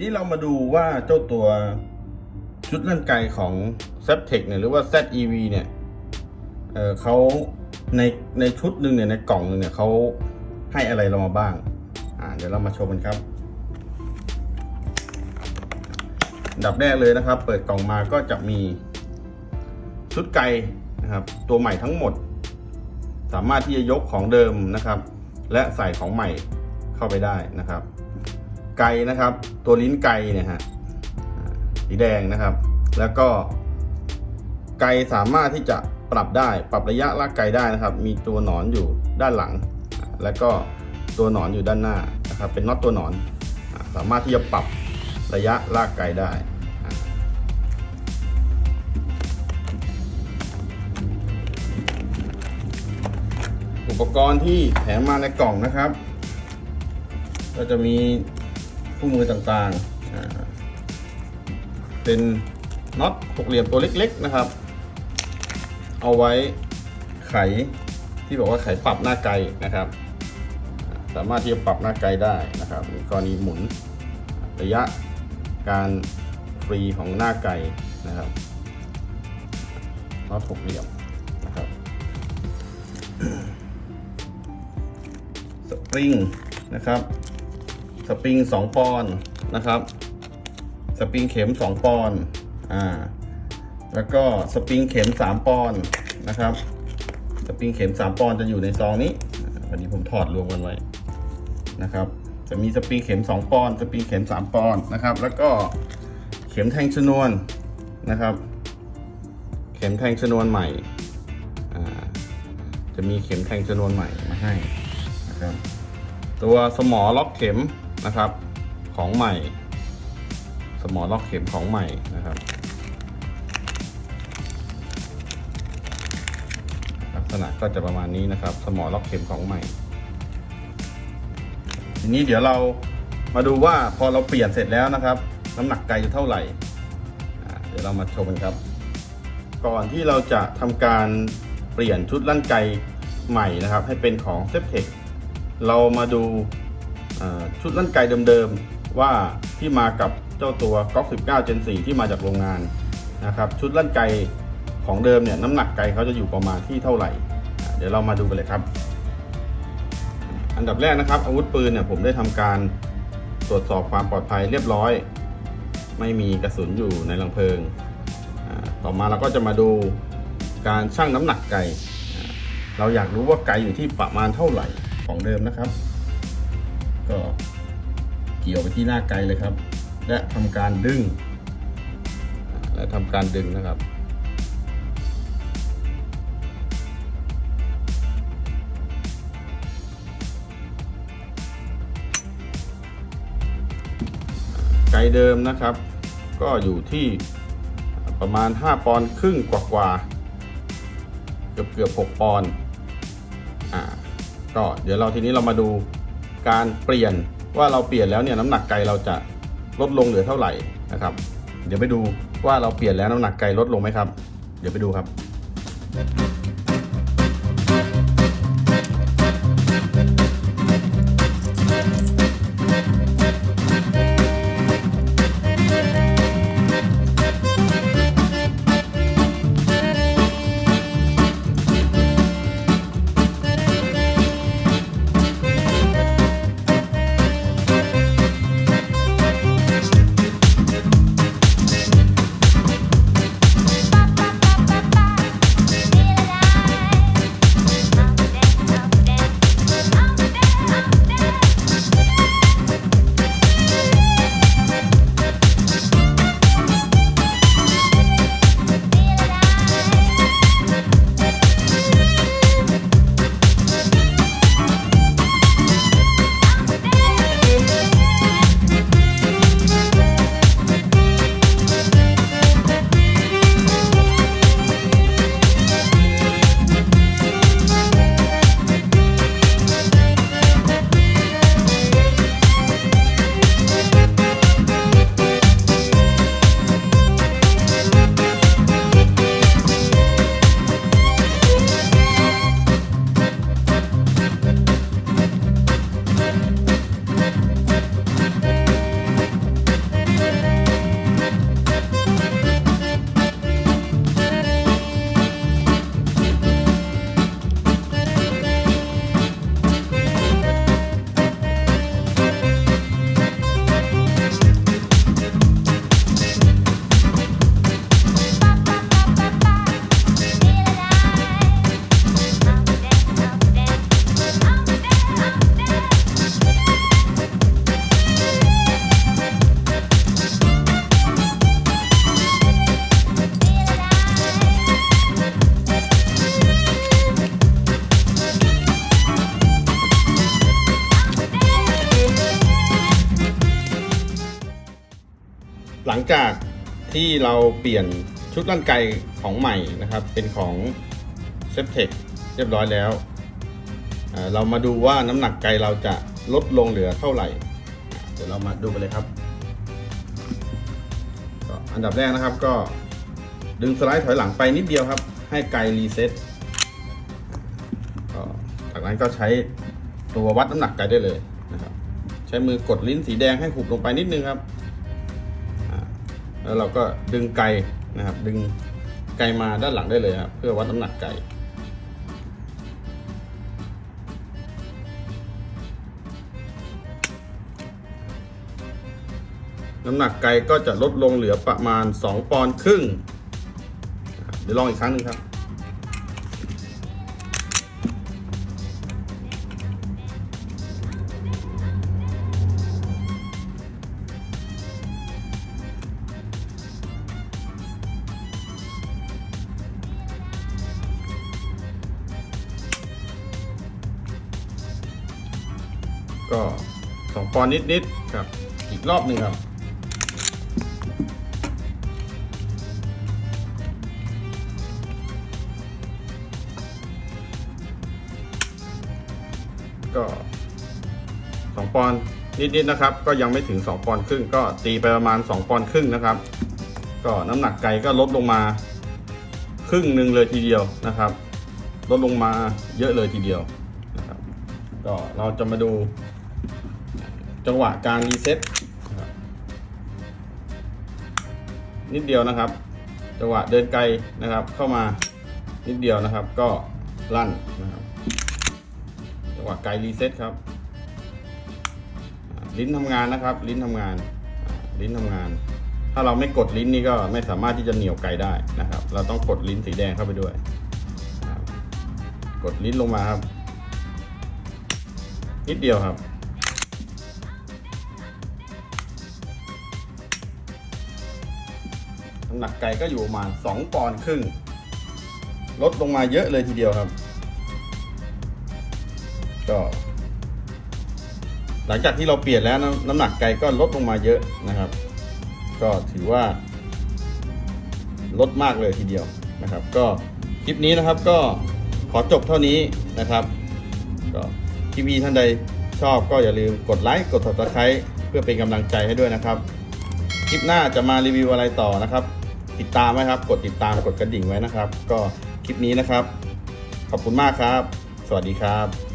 นี้เรามาดูว่าเจ้าตัวชุดลั่นไกของ z t e c เนี่ยหรือว่า ZEV เนี่ยเอ่อเขาในในชุดหนึ่งเนี่ยในกล่องหนึ่งเนี่ยเขาให้อะไรเรามาบ้าง อ่าเดี๋ยวเรามาชมกันครับ ดับแรกเลยนะครับ เปิดกล่องมาก็จะมีชุดไกนะครับ ตัวใหม่ทั้งหมด สามารถที่จะยกของเดิมนะครับ และใส่ของใหม่เข้าไปได้นะครับ ไก่นะครับ ตัวลิ้นไก่เนี่ยฮะสีแดงนะครับ แล้วก็ ไก่สามารถที่จะปรับได้ปรับระยะลากไก่ได้นะครับ มีตัวหนอนอยู่ด้านหลัง แล้วก็ตัวหนอนอยู่ด้านหน้านะครับ เป็นน็อตตัวหนอน สามารถที่จะปรับระยะลากไก่ได้อุปกรณ์ที่แถมมาในกล่องนะครับ ก็จะมี คู่มือต่างๆ เป็นน็อตหกเหลี่ยมตัวเล็กๆนะครับ เอาไว้ไขที่บอกว่าไขปรับหน้าไกลนะครับ สามารถที่จะปรับหน้าไกลได้นะครับกรณีหมุนระยะการฟรีของหน้าไกลนะครับน็อตหกเหลี่ยมนะครับสปริงนะครับ สปริง2ปอนด์นะครับ สปริงเข็ม2ปอนด์อ่า แล้วก็สปริงเข็ม3ปอนด์นะครับ สปริงเข็ม3ปอนด์จะอยู่ในซองนี้วันนี้ผมถอดรวมกันไว้นะครับ จะมีสปริงเข็ม2ปอนด์สปริงเข็ม3ปอนด์นะครับ แล้วก็เข็มแทงชนวนนะครับ เข็มแทงชนวนใหม่อ่าจะมีเข็มแทงชนวนใหม่มาให้นะครับ ตัวสมอล็อกเข็ม นะครับ ของใหม่ สมอล็อกเข็มของใหม่นะครับ ลักษณะก็จะประมาณนี้นะครับ สมอล็อกเข็มของใหม่ ทีนี้เดี๋ยวเรามาดูว่าพอเราเปลี่ยนเสร็จแล้วนะครับ น้ำหนักไกจะเท่าไหร่ เดี๋ยวเรามาชมกันครับ ก่อนที่เราจะทำการเปลี่ยนชุดลั่นไกใหม่นะครับ ให้เป็นของเซฟเทคเรามาดู ชุดลั่นไกเดิมๆว่าที่มากับเจ้าตัวก๊อก19 Gen 4ที่มาจากโรงงานนะครับชุดลั่นไกของเดิมเนี่ยน้ำหนักไกเขาจะอยู่ประมาณที่เท่าไหร่ เดี๋ยวเรามาดูกันเลยครับ อันดับแรกนะครับ อาวุธปืนเนี่ยผมได้ทำการตรวจสอบความปลอดภัยเรียบร้อย ไม่มีกระสุนอยู่ในลังเพลิง ต่อมาเราก็จะมาดูการชั่งน้ำหนักไก่ เราอยากรู้ว่าไกอยู่ที่ประมาณเท่าไหร่ของเดิมนะครับ ก็เกี่ยวไปที่หน้าไกเลยครับ และทำการดึง และทำการดึงนะครับ ไกด์เดิมนะครับ ก็อยู่ที่ประมาณ 5 ปอนด์ครึ่งกว่าๆเกือบเกือบ6ปอนด์อ่าก็เดี๋ยวเราทีนี้เรามาดู การเปลี่ยนว่าเราเปลี่ยนแล้วเนี่ยน้ำหนักไกเราจะลดลงเหลือเท่าไหร่นะครับ เดี๋ยวไปดูว่าเราเปลี่ยนแล้วน้ำหนักไกลดลงไหมครับ เดี๋ยวไปดูครับ ลังจากที่เราเปลี่ยนชุดร่างไกของใหม่นะครับ เป็นของเซฟเทคเรียบร้อยแล้ว เรามาดูว่าน้ำหนักไกเราจะลดลงเหลือเท่าไหร่ เดี๋ยวเรามาดูกันเลยครับ อันดับแรกนะครับก็ดึงสไลด์ถอยหลังไปนิดเดียวครับ ให้ไกรีเซ็ตจากนั้นก็ใช้ตัววัดน้ำหนักไกได้เลยนะครับ ใช้มือกดลิ้นสีแดงให้หุบลงไปนิดนึงครับ แล้วเราก็ดึงไกนะครับ ดึงไกมาด้านหลังได้เลยครับเพื่อวัดน้ำหนักไกน้ำหนักไกก็จะลดลงเหลือประมาณ 2 ปอนด์ครึ่ง เดี๋ยวลองอีกครั้งหนึ่งครับ ก็2ปอนนิดๆครับ อีกรอบหนึ่งครับ ก็สองปอนนิดๆนะครับ ก็ยังไม่ถึง2ปอนครึ่ง ก็ตีไปประมาณ2ปอนครึ่งนะครับ ก็น้ำหนักไก่ก็ลดลงมาครึ่งหนึ่งเลยทีเดียวนะครับ ลดลงมาเยอะเลยทีเดียวนะครับ ก็เราจะมาดู จังหวะการรีเซ็ตนิดเดียวนะครับ จังหวะเดินไกลนะครับ เข้ามานิดเดียวนะครับ ก็ลั่นนะครับ จังหวะไกลรีเซ็ตครับ ลิ้นทำงานนะครับ ลิ้นทำงาน ลิ้นทำงาน ถ้าเราไม่กดลิ้นนี่ก็ไม่สามารถที่จะเหนี่ยวไกลได้นะครับ เราต้องกดลิ้นสีแดงเข้าไปด้วย กดลิ้นลงมาครับ นิดเดียวครับ หนักไก่ก็อยู่ประมาณ 2 ปอนด์ครึ่ง ลดลงมาเยอะเลยทีเดียวครับ ก็ หลังจากที่เราเปลี่ยนแล้วน้ำน้ำหนักไก่ก็ลดลงมาเยอะนะครับ ก็ถือว่า ลดมากเลยทีเดียวนะครับ ก็คลิปนี้นะครับก็ขอจบเท่านี้นะครับ ก็ที่มีท่านใดชอบก็อย่าลืมกดไลค์กด subscribe เพื่อเป็นกำลังใจให้ด้วยนะครับ คลิปหน้าจะมารีวิวอะไรต่อนะครับ ติดตามไว้ครับ กดติดตามกดกระดิ่งไว้นะครับ ก็คลิปนี้นะครับ ขอบคุณมากครับ สวัสดีครับ